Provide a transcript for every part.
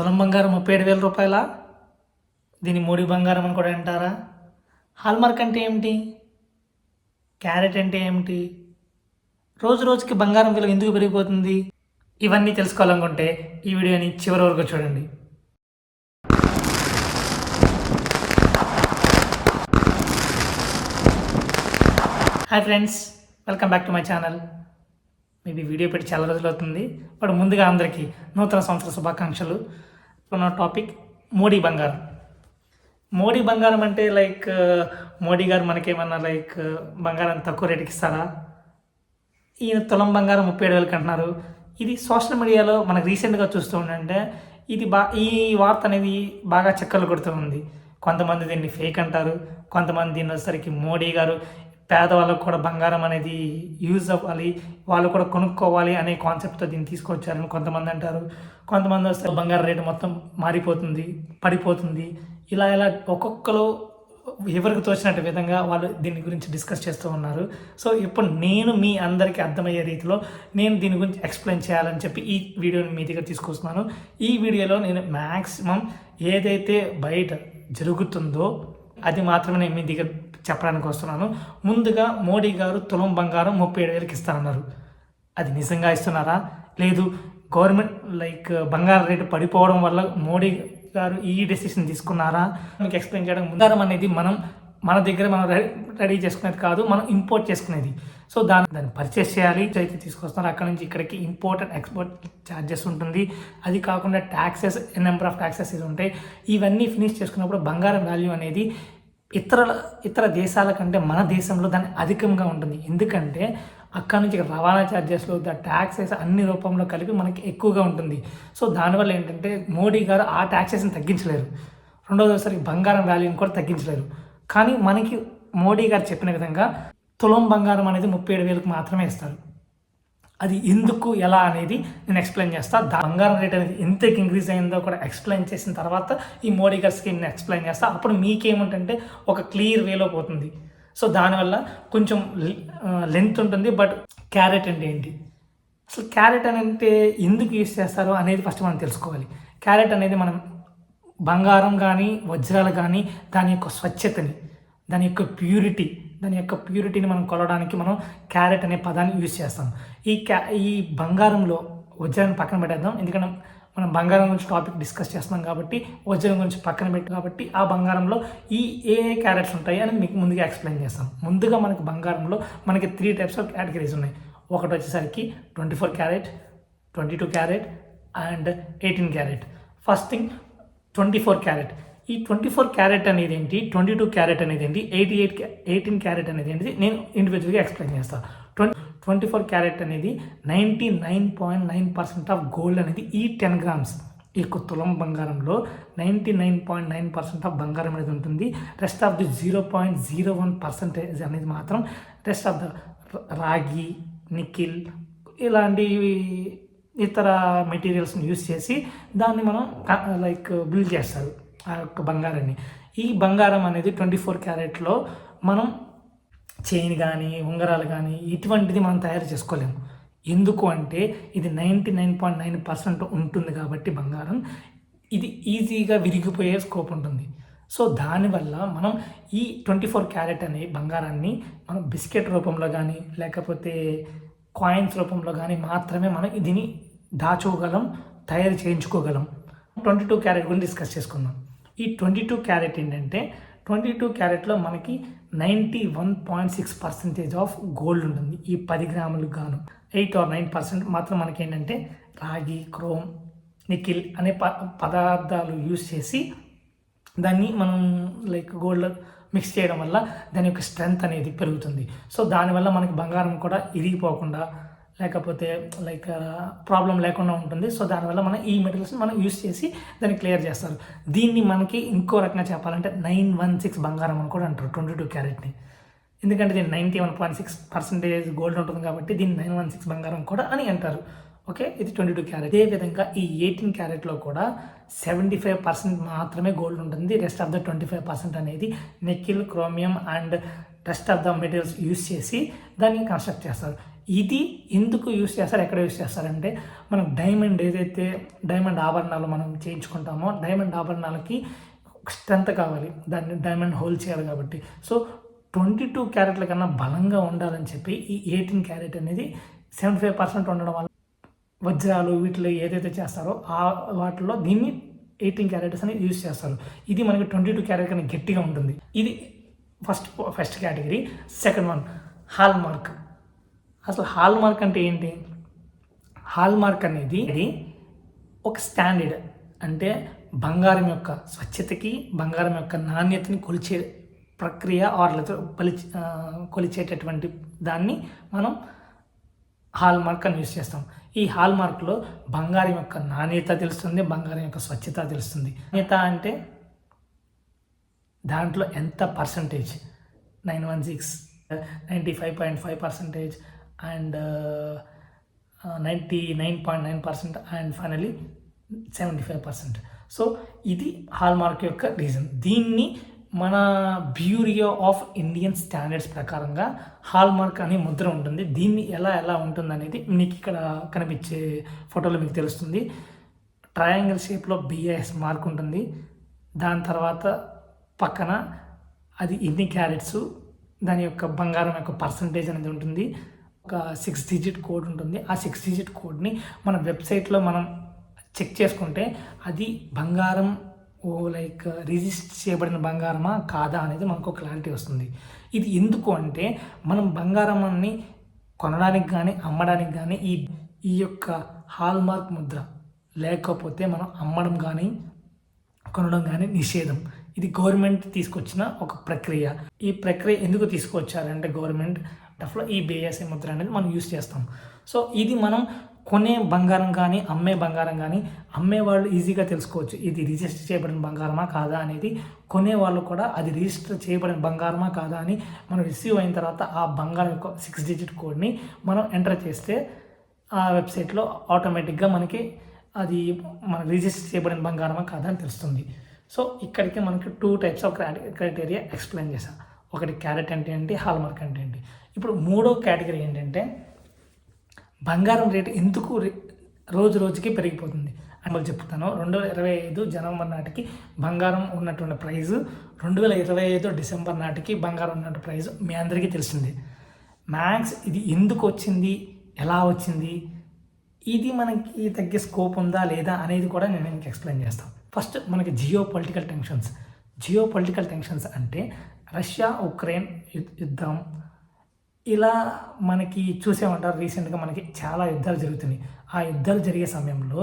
తులం బంగారం ముప్పై ఏడు వేల రూపాయల? దీని మోడీ బంగారం అని కూడా అంటారా? హాల్మార్క్ అంటే ఏమిటి? క్యారెట్ అంటే ఏమిటి? రోజు రోజుకి బంగారం విలువ ఎందుకు పెరిగిపోతుంది? ఇవన్నీ తెలుసుకోవాలనుకుంటే ఈ వీడియోని చివరి వరకు చూడండి. Hi friends welcome back to my channel. Maybe video పెట్టి చాలా రోజులు అవుతుంది. బట్ ముందుగా అందరికీ నూతన సంవత్సర శుభాకాంక్షలు. ఉన్న టాపిక్ మోడీ బంగారం. మోడీ బంగారం అంటే లైక్ uh, మోడీ గారు మనకేమన్నా లైక్ uh, బంగారం తక్కువ రేటుకి ఇస్తారా? ఈయన తులం బంగారం ముప్పై ఏడు వేలకి అంటున్నారు. ఇది సోషల్ మీడియాలో మనకు రీసెంట్గా చూస్తూ ఉండంటే ఇది బా ఈ వార్త అనేది బాగా చక్కర్లు కొడుతూ ఉంది. కొంతమంది దీన్ని ఫేక్ అంటారు. కొంతమంది దీన్ని వచ్చేసరికి మోడీ గారు పేదవాళ్ళకు కూడా బంగారం అనేది యూజ్ అవ్వాలి వాళ్ళు కూడా కొనుక్కోవాలి అనే కాన్సెప్ట్తో దీన్ని తీసుకొచ్చారని కొంతమంది అంటారు. కొంతమంది వస్తే బంగారం రేటు మొత్తం మారిపోతుంది పడిపోతుంది. ఇలా ఇలా ఒక్కొక్కరు ఎవరికి తోచినట్టు విధంగా వాళ్ళు దీని గురించి డిస్కస్ చేస్తూ ఉన్నారు. సో ఇప్పుడు నేను మీ అందరికీ అర్థమయ్యే రీతిలో నేను దీని గురించి ఎక్స్ప్లెయిన్ చేయాలని చెప్పి ఈ వీడియోని మీ దగ్గర తీసుకొస్తున్నాను. ఈ వీడియోలో నేను మ్యాక్సిమం ఏదైతే బయట జరుగుతుందో అది మాత్రమే నేను మీ దగ్గర చెప్పడానికి వస్తున్నాను. ముందుగా మోడీ గారు తులం బంగారం ముప్పై ఏడు వేలకి ఇస్తారన్నారు అది నిజంగా ఇస్తున్నారా? లేదు గవర్నమెంట్ లైక్ బంగారం రేటు పడిపోవడం వల్ల మోడీ గారు ఈ డెసిషన్ తీసుకున్నారా? మీకు ఎక్స్ప్లెయిన్ చేయడం బంగారం అనేది మనం మన దగ్గర మనం రెడీ రెడీ చేసుకునేది కాదు మనం ఇంపోర్ట్ చేసుకునేది. సో దాన్ని దాన్ని పర్చేస్ చేయాలి అయితే తీసుకొస్తున్నారు. అక్కడ నుంచి ఇక్కడికి ఇంపోర్ట్ అండ్ ఎక్స్పోర్ట్ ఛార్జెస్ ఉంటుంది. అది కాకుండా ట్యాక్సెస్ నెంబర్ ఆఫ్ ట్యాక్సెస్ ఇది ఉంటాయి. ఇవన్నీ ఫినిష్ చేసుకున్నప్పుడు బంగారం వాల్యూ అనేది ఇతర ఇతర దేశాల కంటే మన దేశంలో దాన్ని అధికంగా ఉంటుంది. ఎందుకంటే అక్కడ నుంచి రవాణా ఛార్జెస్లు ద ట్యాక్సెస్ అన్ని రూపంలో కలిపి మనకి ఎక్కువగా ఉంటుంది. సో దానివల్ల ఏంటంటే మోడీ గారు ఆ ట్యాక్సెస్ని తగ్గించలేరు. రెండోదోసారి బంగారం వాల్యూని కూడా తగ్గించలేరు. కానీ మనకి మోడీ గారు చెప్పిన విధంగా తులం బంగారం అనేది ముప్పై ఏడు వేలకు మాత్రమే ఇస్తారు. అది ఎందుకు ఎలా అనేది నేను ఎక్స్ప్లెయిన్ చేస్తాను బంగారం రేట్ అనేది ఎంతకి ఇంక్రీజ్ అయిందో కూడా ఎక్స్ప్లెయిన్ చేసిన తర్వాత ఈ మోడీ గారి స్కీమ్ని ఎక్స్ప్లెయిన్ చేస్తా. అప్పుడు మీకేముంటంటే ఒక క్లియర్ వేలో పోతుంది. సో దానివల్ల కొంచెం లెంత్ ఉంటుంది బట్ క్యారెట్ అంటే ఏంటి? అసలు క్యారెట్ అని అంటే ఎందుకు యూస్ చేస్తారో అనేది ఫస్ట్ మనం తెలుసుకోవాలి. క్యారెట్ అనేది మనం బంగారం కానీ వజ్రాలు కానీ దాని యొక్క స్వచ్ఛతని దాని యొక్క ప్యూరిటీ దాని యొక్క ప్యూరిటీని మనం కొలవడానికి మనం క్యారెట్ అనే పదాన్ని యూజ్ చేస్తాం. ఈ క్యా ఈ బంగారంలో వజ్రాన్ని పక్కన పెట్టేద్దాం. ఎందుకంటే మనం బంగారం గురించి టాపిక్ డిస్కస్ చేస్తున్నాం కాబట్టి వజ్రం గురించి పక్కన పెట్టి కాబట్టి ఆ బంగారంలో ఈ ఏ ఏ క్యారెట్స్ ఉంటాయి అని మీకు ముందుగా ఎక్స్ప్లెయిన్ చేస్తాం. ముందుగా మనకు బంగారంలో మనకి త్రీ టైప్స్ ఆఫ్ క్యాటగిరీస్ ఉన్నాయి. ఒకటి వచ్చేసరికి twenty four carat twenty two carat and eighteen carat first thing twenty four carat ఈ ట్వంటీ ఫోర్ క్యారెట్ అనేది ఏంటి ట్వంటీ టూ క్యారెట్ అనేది ఏంటి ఎయిటీ ఎయిట్ ఎయిటీన్ క్యారెట్ అనేది ఏంటి నేను ఇండివిజువల్గా ఎక్స్ప్లెయిన్ చేస్తాను ట్వంటీ ట్వంటీ ఫోర్ క్యారెట్ అనేది ninety nine point nine percent of gold అనేది ఈ టెన్ గ్రామ్స్. ఈ యొక్క తులం బంగారంలో ninety nine point nine percent of బంగారం అనేది ఉంటుంది. Rest of the zero point zero one percentage అనేది మాత్రం రెస్ట్ ఆఫ్ ద రాగి నిఖిల్ ఇలాంటి ఇతర మెటీరియల్స్ని యూస్ చేసి దాన్ని మనం లైక్ బిల్డ్ చేస్తారు. ఆ యొక్క బంగారాన్ని. ఈ బంగారం అనేది ట్వంటీ ఫోర్ క్యారెట్లో మనం చైన్ కానీ ఉంగరాలు కానీ ఇటువంటిది మనం తయారు చేసుకోలేము. ఎందుకు అంటే ఇది ninety nine point nine percent ఉంటుంది కాబట్టి బంగారం. ఇది ఈజీగా విరిగిపోయే స్కోప్ ఉంటుంది. సో దానివల్ల మనం ఈ ట్వంటీ ఫోర్ క్యారెట్ అనే బంగారాన్ని మనం బిస్కెట్ రూపంలో కానీ లేకపోతే కాయిన్స్ రూపంలో కానీ మాత్రమే మనం దీన్ని దాచుకోగలం తయారు చేయించుకోగలం. ట్వంటీ టూ క్యారెట్ గురించి డిస్కస్ చేసుకుందాం. ఈ ట్వంటీ టూ క్యారెట్ ఏంటంటే ట్వంటీ టూ క్యారెట్లో మనకి ninety one point six percentage of gold ఉంటుంది ఈ పది గ్రాములకు గాను. ఎయిట్ ఆర్ నైన్ పర్సెంట్ మాత్రం మనకి ఏంటంటే రాగి క్రోమ్ నికిల్ అనే ప పదార్థాలు యూస్ చేసి దాన్ని మనం లైక్ గోల్డ్ మిక్స్ చేయడం వల్ల దాని యొక్క స్ట్రెంగ్త్ అనేది పెరుగుతుంది. సో దానివల్ల మనకి బంగారం కూడా ఇరిగిపోకుండా లేకపోతే లైక్ ప్రాబ్లం లేకుండా ఉంటుంది. సో దానివల్ల మనం ఈ మెటీరియల్స్ని మనం యూస్ చేసి దాన్ని క్లియర్ చేస్తారు. దీన్ని మనకి ఇంకో రకంగా చెప్పాలంటే నైన్ వన్ సిక్స్ బంగారం అని కూడా అంటారు ట్వంటీ టూ క్యారెట్ని. ఎందుకంటే దీన్ని ninety one point six percentage gold ఉంటుంది కాబట్టి దీన్ని నైన్ వన్ సిక్స్ బంగారం కూడా అని అంటారు. ఓకే? ఇది ట్వంటీ టూ క్యారెట్. అదేవిధంగా ఈ ఎయిటీన్ క్యారెట్లో కూడా సెవెంటీ ఫైవ్ పర్సెంట్ మాత్రమే గోల్డ్ ఉంటుంది. Rest of the twenty five percent అనేది nickel chromium and rest of the materials use చేసి దాన్ని కన్స్ట్రక్ట్ చేస్తారు. ఇది ఎందుకు యూస్ చేస్తారు ఎక్కడ యూస్ చేస్తారంటే మనం డైమండ్ ఏదైతే డైమండ్ ఆభరణాలు మనం చేయించుకుంటామో డైమండ్ ఆభరణాలకి స్ట్రెంత్ కావాలి. దాన్ని డైమండ్ హోల్ చేయాలి కాబట్టి. సో ట్వంటీ టూ క్యారెట్ల కన్నా బలంగా ఉండాలని చెప్పి ఈ ఎయిటీన్ క్యారెట్ అనేది సెవెంటీ ఫైవ్ పర్సెంట్ ఉండడం వల్ల వజ్రాలు వీటిలో ఏదైతే చేస్తారో ఆ వాటిలో దీన్ని ఎయిటీన్ క్యారెట్స్ అనేది యూజ్ చేస్తారు. ఇది మనకి ట్వంటీ టూ క్యారెట్ కన్నా గట్టిగా ఉంటుంది. ఇది first first category. Second one hallmark. అసలు హాల్ మార్క్ అంటే ఏంటి? హాల్ మార్క్ అనేది ఇది ఒక స్టాండర్డ్ అంటే బంగారం యొక్క స్వచ్ఛతకి బంగారం యొక్క నాణ్యతని కొలిచే ప్రక్రియ ఆర్లతో లేదా కొలిచేటటువంటి దాన్ని మనం హాల్ మార్క్ అని యూజ్ చేస్తాం. ఈ హాల్ మార్క్లో బంగారం యొక్క నాణ్యత తెలుస్తుంది బంగారం యొక్క స్వచ్ఛత తెలుస్తుంది. నాణ్యత అంటే దాంట్లో ఎంత percentage nine one six ninety five point five percentage and ninety nine point nine percent and finally seventy five percent so ఇది హాల్ మార్క్ యొక్క రీజన్ దీన్ని మన బ్యూరియో ఆఫ్ ఇండియన్ స్టాండర్డ్స్ ప్రకారంగా హాల్ మార్క్ అనే ముద్ర ఉంటుంది. దీన్ని ఎలా ఎలా ఉంటుంది అనేది మీకు ఇక్కడ కనిపించే ఫోటోలో మీకు తెలుస్తుంది. ట్రయాంగిల్ షేప్లో బిఐఎస్ మార్క్ ఉంటుంది. దాని తర్వాత పక్కన అది ఎన్ని క్యారెట్స్ దాని యొక్క బంగారం యొక్క పర్సంటేజ్ అనేది ఉంటుంది. ఒక సిక్స్ డిజిట్ కోడ్ ఉంటుంది. ఆ సిక్స్ డిజిట్ కోడ్ని మన వెబ్సైట్లో మనం చెక్ చేసుకుంటే అది బంగారం ఓ లైక్ రిజిస్టర్ చేయబడిన బంగారమా? కాదా? అనేది మనకు క్లారిటీ వస్తుంది. ఇది ఎందుకు అంటే మనం బంగారం అన్ని కొనడానికి కానీ అమ్మడానికి కానీ ఈ ఈ యొక్క హాల్మార్క్ ముద్ర లేకపోతే మనం అమ్మడం కానీ కొనడం కానీ నిషేధం. ఇది గవర్నమెంట్ తీసుకొచ్చిన ఒక ప్రక్రియ. ఈ ప్రక్రియ ఎందుకు తీసుకొచ్చారంటే గవర్నమెంట్ టఫ్లో ఈ బిఎస్ఐ ముద్ర అనేది మనం యూస్ చేస్తాం. సో ఇది మనం కొనే బంగారం కానీ అమ్మే బంగారం కానీ అమ్మే వాళ్ళు ఈజీగా తెలుసుకోవచ్చు. ఇది రిజిస్టర్ చేయబడిన బంగారమా కాదా అనేది కొనే వాళ్ళు కూడా అది రిజిస్టర్ చేయబడిన బంగారమా కాదా అని మనం రిసీవ్ అయిన తర్వాత ఆ బంగారం యొక్క సిక్స్ డిజిట్ కోడ్ని మనం ఎంటర్ చేస్తే ఆ వెబ్సైట్లో ఆటోమేటిక్గా మనకి అది మన రిజిస్టర్ చేయబడిన బంగారమా కాదా అని తెలుస్తుంది. సో ఇక్కడికి మనకి two types of criteria explain చేశాం. ఒకటి క్యారెట్ అంటే ఏంటి? హాల్మార్క్ అంటే ఏంటి? ఇప్పుడు మూడో కేటగిరీ ఏంటంటే బంగారం రేటు ఎందుకు రోజు రోజుకి పెరిగిపోతుంది? అని వాళ్ళు చెప్తాను. రెండు వేల ఇరవై ఐదు జనవరి నాటికి బంగారం ఉన్నటువంటి ప్రైజు రెండు వేల ఇరవై ఐదు డిసెంబర్ నాటికి బంగారం ఉన్నటువంటి ప్రైజు మీ అందరికీ తెలిసిందే. మ్యాథ్స్ ఇది ఎందుకు వచ్చింది? ఎలా వచ్చింది? ఇది మనకి తగ్గే స్కోప్ ఉందా లేదా అనేది కూడా నేను మీకు ఎక్స్ప్లెయిన్ చేస్తాను. ఫస్ట్ మనకి geopolitical tensions. Geopolitical tensions అంటే రష్యా ఉక్రెయిన్ యుద్ధం. ఇలా మనకి చూసేమంటారు రీసెంట్గా మనకి చాలా యుద్ధాలు జరుగుతున్నాయి. ఆ యుద్ధాలు జరిగే సమయంలో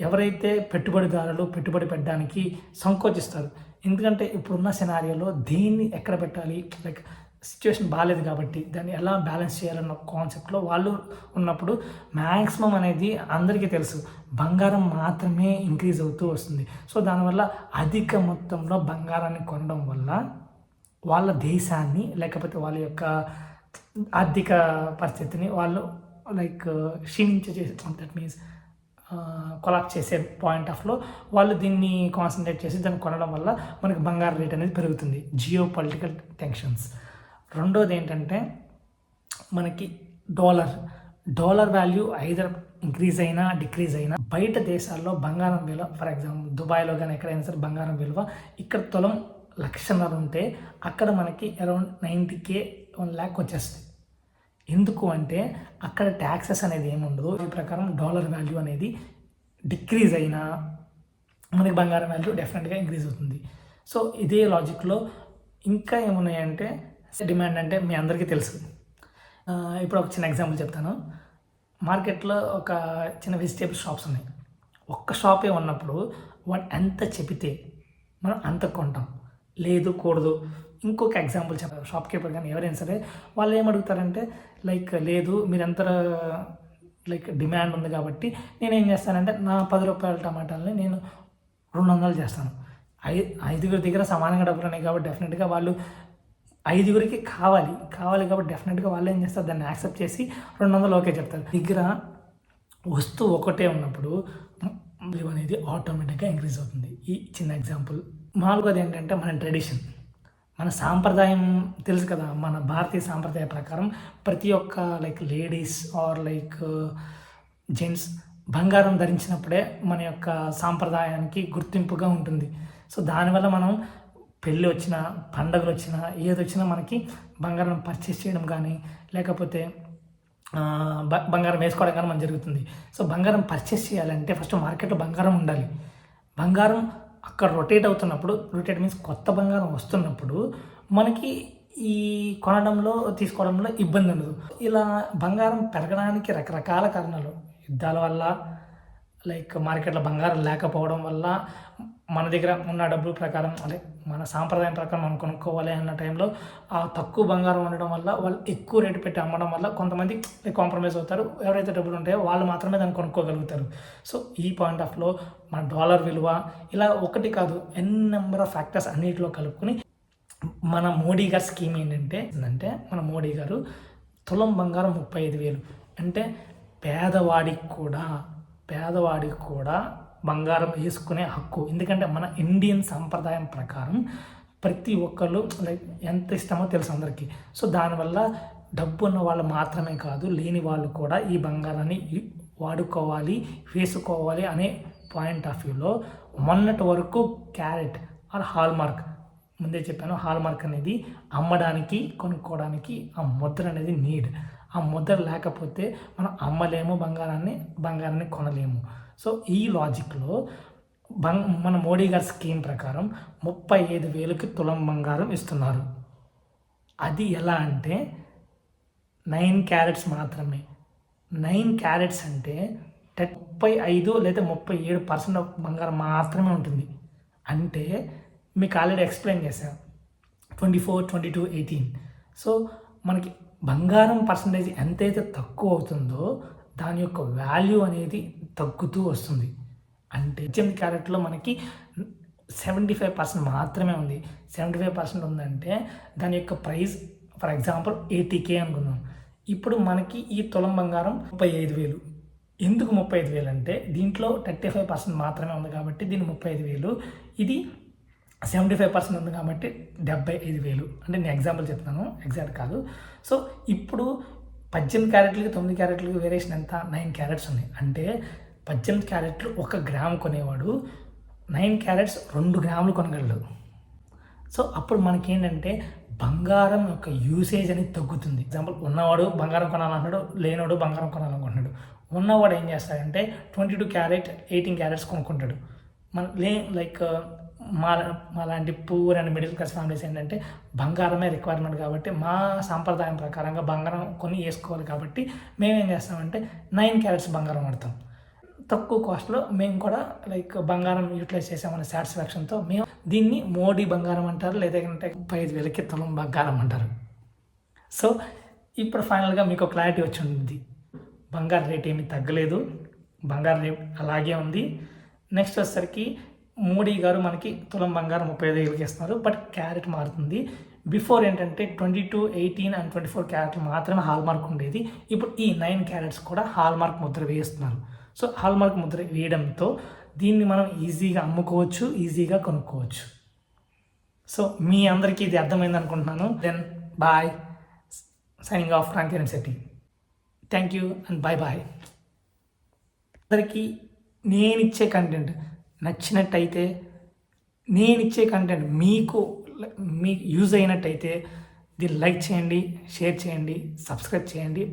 ఎవరైతే పెట్టుబడిదారులు పెట్టుబడి పెట్టడానికి సంకోచిస్తారు ఎందుకంటే ఇప్పుడున్న సినారియోలో దేన్ని ఎక్కడ పెట్టాలి? లైక్ సిచ్యువేషన్ బాగాలేదు కాబట్టి దాన్ని ఎలా బ్యాలెన్స్ చేయాలన్న కాన్సెప్ట్లో వాళ్ళు ఉన్నప్పుడు మ్యాక్సిమం అనేది అందరికీ తెలుసు బంగారం మాత్రమే ఇంక్రీజ్ అవుతూ వస్తుంది. సో దానివల్ల అధిక మొత్తంలో బంగారాన్ని కొనడం వల్ల వాళ్ళ దేశాన్ని లేకపోతే వాళ్ళ యొక్క ఆర్థిక పరిస్థితిని వాళ్ళు లైక్ క్షీణించే దట్ మీన్స్ కొలాప్స్ చేసే పాయింట్ ఆఫ్లో వాళ్ళు దీన్ని కాన్సన్ట్రేట్ చేసి దాన్ని కొనడం వల్ల మనకి బంగారు రేట్ అనేది పెరుగుతుంది. జియో పొలిటికల్ టెన్షన్స్ రెండోది ఏంటంటే మనకి dollar dollar value either increase అయినా డిక్రీజ్ అయినా బయట దేశాల్లో బంగారం విలువ ఫర్ ఎగ్జాంపుల్ దుబాయ్లో కానీ ఎక్కడైనా సరే బంగారం విలువ ఇక్కడ తులం లక్షన్నర ఉంటే అక్కడ మనకి around ninety K one lakh వచ్చేస్తుంది ఎందుకు అంటే అక్కడ ట్యాక్సెస్ అనేది ఏముండదు? ఈ ప్రకారం డాలర్ వాల్యూ అనేది డిక్రీజ్ అయినా మనకి బంగారం వాల్యూ డెఫినెట్గా ఇంక్రీజ్ అవుతుంది. సో ఇదే లాజిక్లో ఇంకా ఏమున్నాయంటే డిమాండ్ అంటే మీ అందరికీ తెలుసు. ఇప్పుడు ఒక చిన్న ఎగ్జాంపుల్ చెప్తాను. మార్కెట్లో ఒక చిన్న వెజిటేబుల్ షాప్స్ ఉన్నాయి. ఒక్క షాపే ఉన్నప్పుడు వాడు ఎంత చెబితే మనం అంత కొంటాం. లేదు కూడదు. ఇంకొక ఎగ్జాంపుల్ చెప్పారు షాప్ కీపర్ కానీ ఎవరైనా సరే వాళ్ళు ఏమడుగుతారంటే లైక్ లేదు మీరంతా లైక్ డిమాండ్ ఉంది కాబట్టి నేను ఏం చేస్తానంటే నా పది రూపాయల టమాటాలని నేను రెండు వందలు చేస్తాను. ఐ ఐదుగురి దగ్గర సమానంగా డబ్బులు ఉన్నాయి కాబట్టి డెఫినెట్గా వాళ్ళు ఐదుగురికి కావాలి. కావాలి కాబట్టి డెఫినెట్గా వాళ్ళు ఏం చేస్తారు దాన్ని యాక్సెప్ట్ చేసి రెండు వందలు ఓకే చెప్తారు. దగ్గర వస్తువు ఒకటే ఉన్నప్పుడు అనేది ఆటోమేటిక్గా ఇంక్రీజ్ అవుతుంది. ఈ చిన్న ఎగ్జాంపుల్ నాలుగోది ఏంటంటే మన ట్రెడిషన్ మన సాంప్రదాయం తెలుసు కదా మన భారతీయ సాంప్రదాయ ప్రకారం ప్రతి ఒక్క like ladies or like gents బంగారం ధరించినప్పుడే మన యొక్క సాంప్రదాయానికి గుర్తింపుగా ఉంటుంది. సో దానివల్ల మనం పెళ్ళి వచ్చినా పండగలు వచ్చినా ఏది వచ్చినా మనకి బంగారం పర్చేస్ చేయడం కానీ లేకపోతే బంగారం వేసుకోవడం కానీ మనం జరుగుతుంది. సో బంగారం పర్చేస్ చేయాలంటే ఫస్ట్ మార్కెట్లో బంగారం ఉండాలి. బంగారం అక్కడ రొటేట్ అవుతున్నప్పుడు రొటేట్ మీన్స్ కొత్త బంగారం వస్తున్నప్పుడు మనకి ఈ కొనడంలో తీసుకోవడంలో ఇబ్బంది ఉండదు. ఇలా బంగారం పెరగడానికి రకరకాల కారణాలు యుద్ధాల వల్ల లైక్ మార్కెట్లో బంగారం లేకపోవడం వల్ల మన దగ్గర ఉన్న డబ్బుల ప్రకారం అంటే మన సాంప్రదాయం ప్రకారం మనం కొనుక్కోవాలి అన్న టైంలో ఆ తక్కువ బంగారం ఉండడం వల్ల వాళ్ళు ఎక్కువ రేటు పెట్టి అమ్మడం వల్ల కొంతమంది కాంప్రమైజ్ అవుతారు. ఎవరైతే డబ్బులు ఉంటాయో వాళ్ళు మాత్రమే దాన్ని కొనుక్కోగలుగుతారు. సో ఈ పాయింట్ ఆఫ్లో మన డాలర్ విలువ ఇలా ఒకటి కాదు ఎన్ నెంబర్ ఆఫ్ ఫ్యాక్టర్స్ అన్నిటిలో కలుపుకొని మన మోడీ గారి స్కీమ్ ఏంటంటే అంటే మన మోడీ గారు తులం బంగారం ముప్పై ఐదు వేలు. అంటే పేదవాడికి కూడా పేదవాడికి కూడా బంగారం వేసుకునే హక్కు. ఎందుకంటే మన ఇండియన్ సాంప్రదాయం ప్రకారం ప్రతి ఒక్కళ్ళు లైక్ ఎంత ఇష్టమో తెలుసు అందరికీ. సో దానివల్ల డబ్బు ఉన్న వాళ్ళు మాత్రమే కాదు లేని వాళ్ళు కూడా ఈ బంగారాన్ని వాడుకోవాలి వేసుకోవాలి అనే పాయింట్ ఆఫ్ వ్యూలో మొన్నటి వరకు క్యారెట్ ఆర్ హాల్మార్క్. ముందే చెప్పాను హాల్మార్క్ అనేది అమ్మడానికి కొనుక్కోవడానికి ఆ ముద్ర అనేది నీడ్ ఆ ముద్ర లేకపోతే మనం అమ్మలేము బంగారాన్ని బంగారాన్ని కొనలేము. సో ఈ లాజిక్లో బంగ్ మన మోడీ గారి స్కీమ్ ప్రకారం ముప్పై ఐదు వేలకి తులం బంగారం ఇస్తున్నారు. అది ఎలా అంటే నైన్ క్యారెట్స్ మాత్రమే. నైన్ క్యారెట్స్ అంటే ముప్పై ఐదు లేదా ముప్పై ఏడు పర్సెంట్ బంగారం మాత్రమే ఉంటుంది. అంటే మీకు ఆల్రెడీ ఎక్స్ప్లెయిన్ చేశాను twenty four twenty two eighteen. So మనకి బంగారం పర్సంటేజ్ ఎంతైతే తక్కువ అవుతుందో దాని యొక్క వాల్యూ అనేది తగ్గుతూ వస్తుంది. అంటే పద్దెనిమిది క్యారెట్లో మనకి సెవెంటీ ఫైవ్ పర్సెంట్ మాత్రమే ఉంది. సెవెంటీ ఫైవ్ పర్సెంట్ ఉందంటే దాని యొక్క ప్రైస్ ఫర్ ఎగ్జాంపుల్ ఎయిటీకే అనుకుందాం. ఇప్పుడు మనకి ఈ తులం బంగారం ముప్పై ఐదు వేలు. ఎందుకు ముప్పై ఐదు వేలు అంటే దీంట్లో థర్టీ ఫైవ్ పర్సెంట్ మాత్రమే ఉంది కాబట్టి దీని ముప్పై ఐదు వేలు. ఇది సెవెంటీ ఫైవ్ పర్సెంట్ ఉంది కాబట్టి డెబ్బై ఐదు వేలు. అంటే నేను ఎగ్జాంపుల్ చెప్తాను ఎగ్జాక్ట్ కాదు. సో ఇప్పుడు పద్దెనిమిది క్యారెట్లకి తొమ్మిది క్యారెట్లకి వేరియేషన్ ఎంత? నైన్ క్యారెట్స్ ఉన్నాయి. అంటే పద్దెనిమిది క్యారెట్లు ఒక గ్రామ్ కొనేవాడు నైన్ క్యారెట్స్ రెండు గ్రాములు కొనగలడు. సో అప్పుడు మనకేంటంటే బంగారం యొక్క యూసేజ్ అనేది తగ్గుతుంది. ఎగ్జాంపుల్ ఉన్నవాడు బంగారం కొనాలన్నాడు లేనివాడు బంగారం కొనాలనుకుంటున్నాడు. ఉన్నవాడు ఏం చేస్తాడంటే twenty two carat eighteen carats కొనుక్కుంటాడు. మన లే లైక్ మా మాలాంటి poor and middle class families ఏంటంటే బంగారమే రిక్వైర్మెంట్ కాబట్టి మా సాంప్రదాయం ప్రకారంగా బంగారం కొని వేసుకోవాలి కాబట్టి మేమేం చేస్తామంటే నైన్ క్యారెట్స్ బంగారం వాడతాం. తక్కువ కాస్ట్లో మేము కూడా లైక్ బంగారం యూటిలైజ్ చేసామనే సాటిస్ఫాక్షన్తో మేము దీన్ని మోడీ బంగారం అంటారు లేదంటే ముప్పై ఐదు వేలకి తులం బంగారం అంటారు. సో ఇప్పుడు ఫైనల్గా మీకు క్లారిటీ వచ్చి ఉంది బంగారు రేట్ ఏమీ తగ్గలేదు. బంగారు రేట్ అలాగే ఉంది. నెక్స్ట్ వచ్చేసరికి మోడీ గారు మనకి తులం బంగారం ముప్పై ఐదు వేలకి ఇస్తున్నారు బట్ క్యారెట్ మారుతుంది. బిఫోర్ ఏంటంటే twenty two eighteen and twenty four carat మాత్రమే హాల్ మార్క్ ఉండేది. ఇప్పుడు ఈ నైన్ క్యారెట్స్ కూడా హాల్ మార్క్ ముద్ర వేస్తున్నారు. సో హాల్ మార్క్ ముద్ర వేయడంతో దీన్ని మనం ఈజీగా అమ్ముకోవచ్చు ఈజీగా కొనుక్కోవచ్చు. సో మీ అందరికీ ఇది అర్థమైంది అనుకుంటున్నాను. Then bye signing off ఫ్రాంకిరణ్ సెట్టి thank you and bye bye అందరికీ నేను ఇచ్చే కంటెంట్ నచ్చినట్టయితే నేను ఇచ్చే కంటెంట్ మీకు మీకు యూజ్ అయినట్టయితే దీన్ని లైక్ చేయండి షేర్ చేయండి సబ్స్క్రైబ్ చేయండి.